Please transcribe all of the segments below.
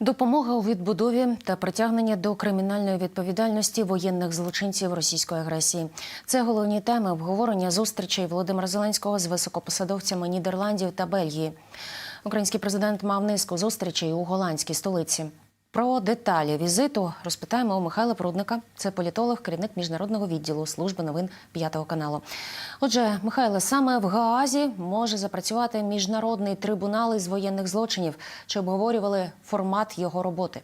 Допомога у відбудові та притягнення до кримінальної відповідальності воєнних злочинців російської агресії це головні теми обговорення зустрічей Володимира Зеленського з високопосадовцями Нідерландів та Бельгії. Український президент мав низку зустрічей у голландській столиці. Про деталі візиту розпитаємо у Михайла Прудника. Це політолог, керівник міжнародного відділу служби новин п'ятого каналу. Отже, Михайле, саме в Гаазі може запрацювати міжнародний трибунал із воєнних злочинів. Чи обговорювали формат його роботи?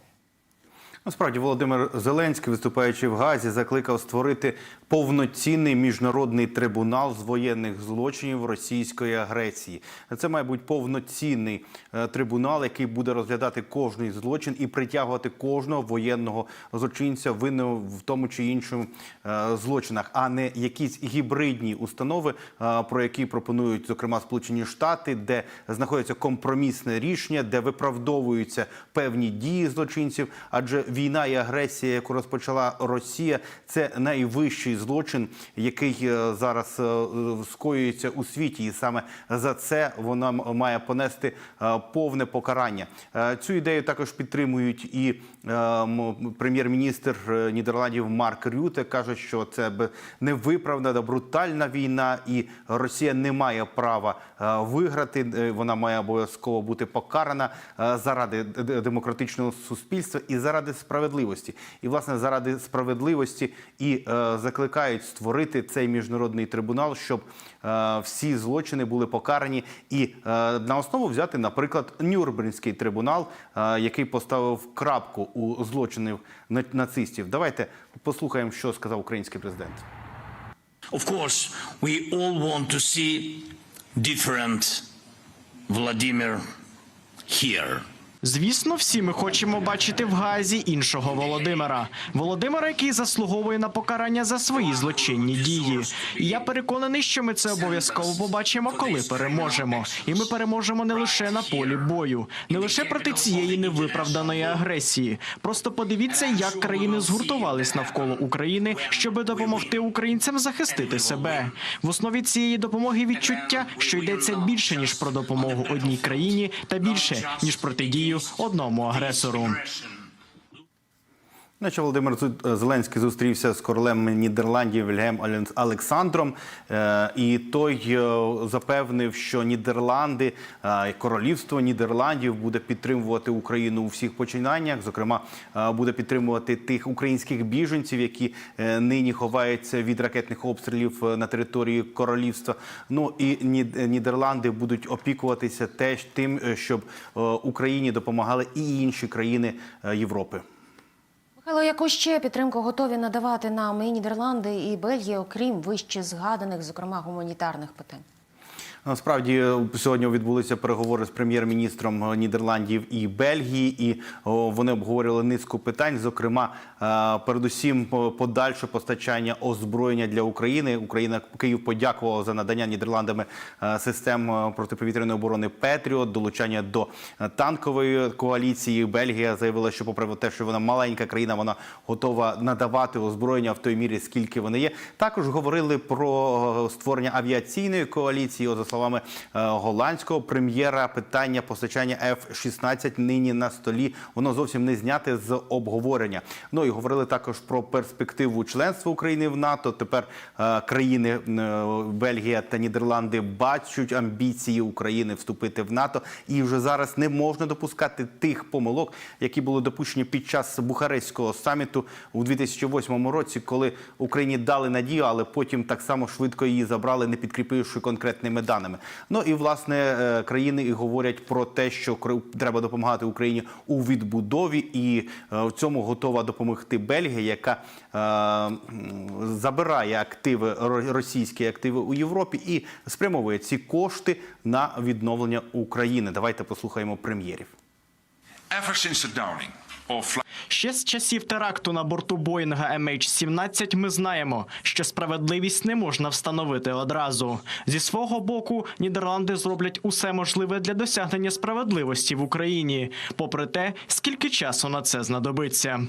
Насправді Володимир Зеленський, виступаючи в Газі, закликав створити повноцінний міжнародний трибунал з воєнних злочинів російської агресії. Це має бути повноцінний е, трибунал, який буде розглядати кожний злочин і притягувати кожного воєнного злочинця винного в тому чи іншому е, злочинах, а не якісь гібридні установи, е, про які пропонують зокрема Сполучені Штати, де знаходиться компромісне рішення, де виправдовуються певні дії злочинців. Адже війна і агресія, яку розпочала Росія, це найвищий злочин, який е, зараз е, скоюється у світі, і саме за це вона має понести е, повне покарання. Цю ідею також підтримують і прем'єр-міністр Нідерландів Марк Рюте. каже, що це б- невиправдана брутальна війна, і Росія не має права виграти. Вона має обов'язково бути покарана заради демократичного суспільства і заради справедливості. І власне заради справедливості і е, закликають створити цей міжнародний трибунал, щоб е, всі злочини були покарані, і е, на основу взяти, наприклад, Нюрнберзький трибунал, е, який поставив крапку у злочинів на- нацистів. Давайте послухаємо, що сказав український президент. Of course, we all want to see different Vladimir here. Звісно, всі ми хочемо бачити в Газі іншого Володимира. Володимира, який заслуговує на покарання за свої злочинні дії. І я переконаний, що ми це обов'язково побачимо, коли переможемо. І ми переможемо не лише на полі бою, не лише проти цієї невиправданої агресії. Просто подивіться, як країни згуртувались навколо України, щоб допомогти українцям захистити себе. В основі цієї допомоги відчуття, що йдеться більше ніж про допомогу одній країні, та більше ніж протидію одному агресору. Наче Володимир Зеленський зустрівся з королем Нідерландів Вільгем Олександром, е, і той е, запевнив, що Нідерланди, е, королівство Нідерландів буде підтримувати Україну у всіх починаннях. Зокрема, е, буде підтримувати тих українських біженців, які е, нині ховаються від ракетних обстрілів е, на території королівства. Ну і Ні- Нідерланди будуть опікуватися теж тим, е, щоб е, Україні допомагали і інші країни е, Європи. Михайло, яку ще підтримку готові надавати нам і Нідерланди, і Бельгія, окрім вище згаданих, зокрема гуманітарних питань? Насправді е, сьогодні відбулися переговори з прем'єр-міністром е, Нідерландів і Бельгії, і вони обговорювали низку питань. Зокрема, е, передусім подальше постачання озброєння для України. Україна Київ подякував за надання Нідерландами систем протиповітряної оборони Петріот, долучання до танкової коаліції. Бельгія заявила, що попри те, що вона маленька країна, вона готова надавати озброєння в той мірі, скільки вони є. Також говорили про створення авіаційної коаліції. Словами е, голландського прем'єра, питання постачання F-16 нині на столі. Воно зовсім не зняте з обговорення. Ну і говорили також про перспективу членства України в НАТО. Тепер е, країни е, Бельгія та Нідерланди бачать амбіції України вступити в НАТО, і вже зараз не можна допускати тих помилок, які були допущені під час Бухарестського саміту у 2008 році, коли Україні дали надію, але потім так само швидко її забрали, не підкріпивши конкретними даними. Ну і власне е, країни і говорять про те, що треба допомагати Україні у відбудові, і е, в цьому готова допомогти Бельгія, яка е, забирає активи ро- російські активи у Європі і спрямовує ці кошти на відновлення України. Давайте послухаємо прем'єрів. ever since the downing Ще з часів теракту на борту Боїнга MH17 ми знаємо, що справедливість не можна встановити одразу. Зі свого боку, Нідерланди зроблять усе можливе для досягнення справедливості в Україні, попри те, скільки часу на це знадобиться.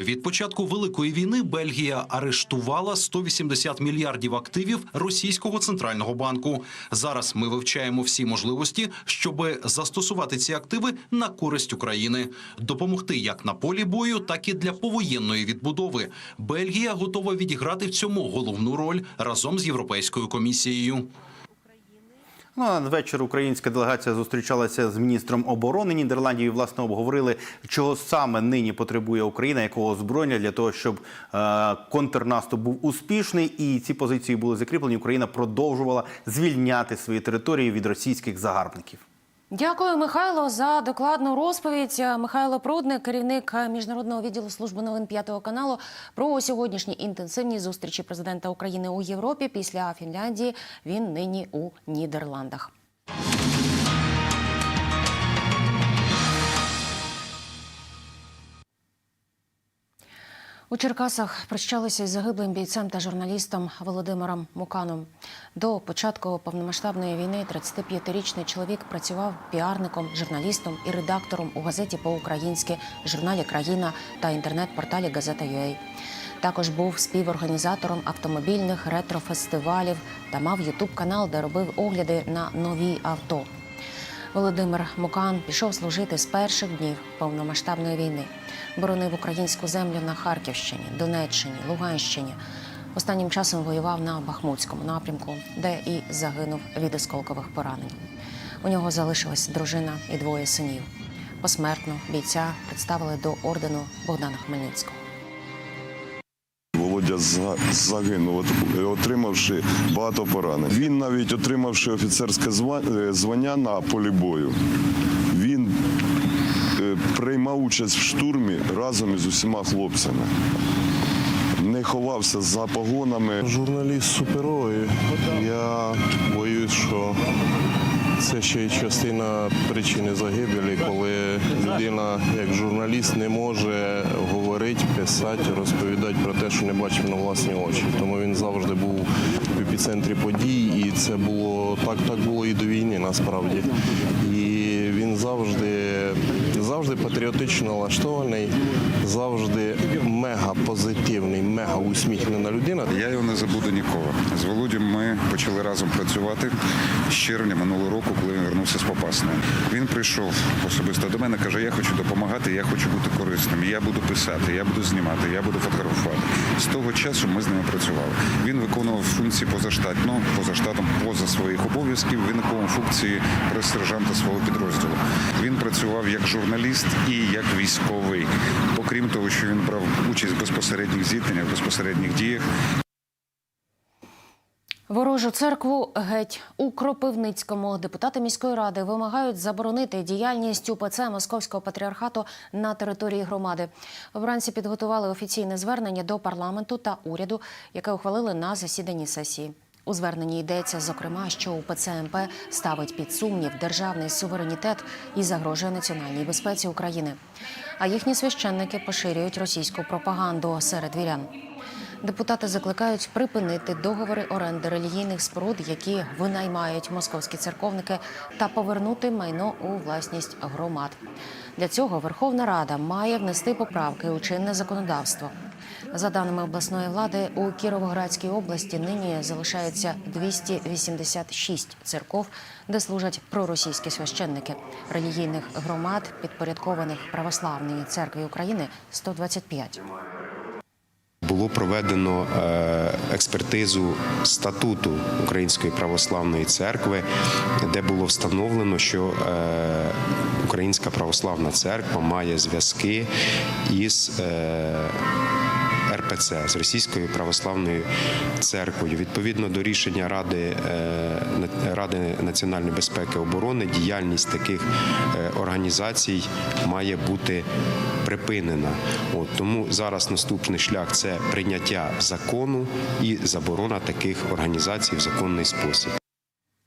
Від початку великої війни Бельгія арештувала 180 мільярдів активів російського центрального банку. Зараз ми вивчаємо всі можливості, щоб застосувати ці активи на користь України, допомогти як на полі бою, так і для повоєнної відбудови. Бельгія готова відіграти в цьому головну роль разом з Європейською комісією. Ну, надвечір українська делегація зустрічалася з міністром оборони Нідерландів і власне обговорили, чого саме нині потребує Україна, якого озброєння для того, щоб е, контрнаступ був успішний, і ці позиції були закріплені. Україна продовжувала звільняти свої території від російських загарбників. Дякую, Михайло, за докладну розповідь. Михайло Прудник, керівник міжнародного відділу служби новин п'ятого каналу, про сьогоднішні інтенсивні зустрічі президента України у Європі після Фінляндії. Він нині у Нідерландах. У Черкасах прощалися із загиблим бійцем та журналістом Володимиром Муканом. До початку повномасштабної війни 35-річний чоловік працював піарником, журналістом і редактором у газеті по-українськи, журналі Країна та інтернет-порталі Газета.ua. Також був співорганізатором автомобільних ретро-фестивалів та мав ютуб-канал, де робив огляди на нові авто. Володимир Мукан пішов служити з перших днів повномасштабної війни. Боронив українську землю на Харківщині, Донеччині, Луганщині. Останнім часом воював на Бахмутському напрямку, де і загинув від осколкових поранень. У нього залишилась дружина і двоє синів. Посмертно бійця представили до ордену Богдана Хмельницького. Володя загинув, отримавши багато поранень. Він навіть отримавши офіцерське е, звання на полі бою. Він е, приймав участь в штурмі разом із усіма хлопцями. Не ховався за погонами. Журналіст суперовий. Я боюсь, що це ще й частина причини загибелі, коли людина, як журналіст, не може говорити, писати, розповідати про те, що не бачив на власні очі. Тому він завжди був в епіцентрі подій, і це було так, так було і до війни насправді. І він завжди, завжди патріотично налаштований, завжди мега позитивний, мега усміхнена людина. Я його не забуду ніколи. З Володім ми почали разом працювати з червня минулого року, коли він вернувся з Попасної. Він прийшов особисто до мене, каже: я хочу допомагати, я хочу бути корисним. Я буду писати, я буду знімати, я буду фотографувати. З того часу ми з ними працювали. Він виконував функції позаштатно, поза штатом, поза своїх обов'язків. Він виконував функції прес-сержанта свого підрозділу. Він працював як журналіст і як військовий. Окрім того, що він брав участь в безпосередніх зіткненнях, безпосередніх діях. Ворожу церкву геть у Кропивницькому депутати міської ради вимагають заборонити діяльність УПЦ Московського патріархату на території громади. Вранці підготували офіційне звернення до парламенту та уряду, яке ухвалили на засіданні сесії. У зверненні йдеться, зокрема, що УПЦ МП ставить під сумнів державний суверенітет і загрожує національній безпеці України. А їхні священники поширюють російську пропаганду серед вірян. Депутати закликають припинити договори оренди релігійних споруд, які винаймають московські церковники, та повернути майно у власність громад. Для цього Верховна Рада має внести поправки у чинне законодавство. За даними обласної влади, у Кіровоградській області нині залишається 286 церков, де служать проросійські священники. Релігійних громад, підпорядкованих православній церкві України, 125. Було проведено е, експертизу статуту Української православної церкви, де було встановлено, що е, Українська православна церква має зв'язки із е, РПЦ з Російською православною церквою. Відповідно до рішення Ради, е, Ради національної безпеки і оборони, діяльність таких е, організацій має бути припинена. От тому зараз наступний шлях це прийняття закону і заборона таких організацій в законний спосіб.